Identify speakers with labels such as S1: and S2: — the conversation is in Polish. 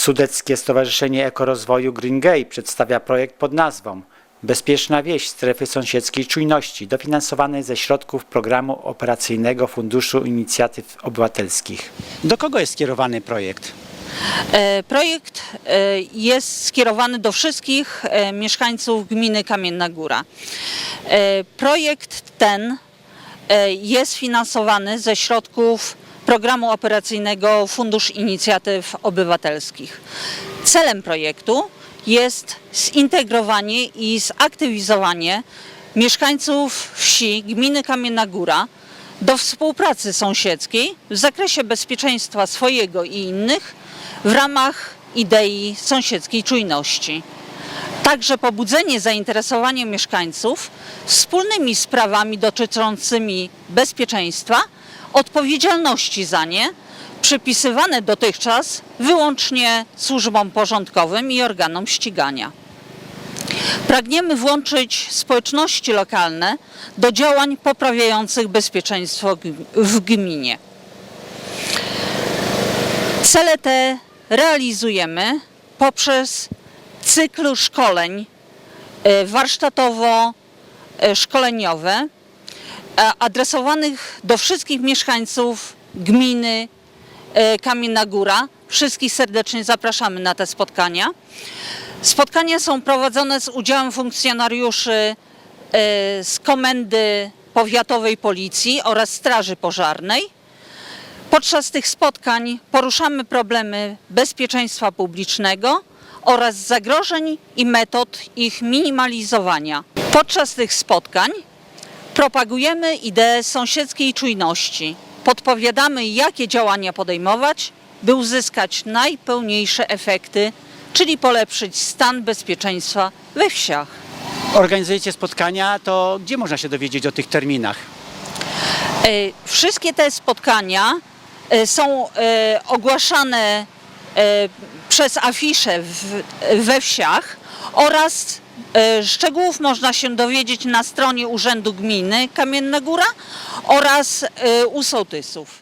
S1: Sudeckie Stowarzyszenie Ekorozwoju Green Gay przedstawia projekt pod nazwą Bezpieczna wieś strefy sąsiedzkiej czujności, dofinansowany ze środków programu operacyjnego Funduszu Inicjatyw Obywatelskich. Do kogo jest skierowany projekt?
S2: E, Projekt e, jest skierowany do wszystkich e, mieszkańców gminy Kamienna Góra. Projekt ten jest finansowany ze środków programu operacyjnego Fundusz Inicjatyw Obywatelskich. Celem projektu jest zintegrowanie i zaktywizowanie mieszkańców wsi gminy Kamienna Góra do współpracy sąsiedzkiej w zakresie bezpieczeństwa swojego i innych w ramach idei sąsiedzkiej czujności. Także pobudzenie zainteresowania mieszkańców wspólnymi sprawami dotyczącymi bezpieczeństwa, odpowiedzialności za nie, przypisywane dotychczas wyłącznie służbom porządkowym i organom ścigania. Pragniemy włączyć społeczności lokalne do działań poprawiających bezpieczeństwo w gminie. Cele te realizujemy poprzez cykl szkoleń e, warsztatowo-szkoleniowe adresowanych do wszystkich mieszkańców gminy e, Kamienna Góra. Wszystkich serdecznie zapraszamy na te spotkania. Spotkania są prowadzone z udziałem funkcjonariuszy e, z Komendy Powiatowej Policji oraz Straży Pożarnej. Podczas tych spotkań poruszamy problemy bezpieczeństwa publicznego oraz zagrożeń i metod ich minimalizowania. Podczas tych spotkań propagujemy ideę sąsiedzkiej czujności. Podpowiadamy, jakie działania podejmować, by uzyskać najpełniejsze efekty, czyli polepszyć stan bezpieczeństwa we wsiach.
S1: Organizujecie spotkania, to gdzie można się dowiedzieć o tych terminach?
S2: E, Wszystkie te spotkania e, są e, ogłaszane przez afisze w, we wsiach oraz e, szczegółów można się dowiedzieć na stronie Urzędu Gminy Kamienna Góra oraz e, u sołtysów.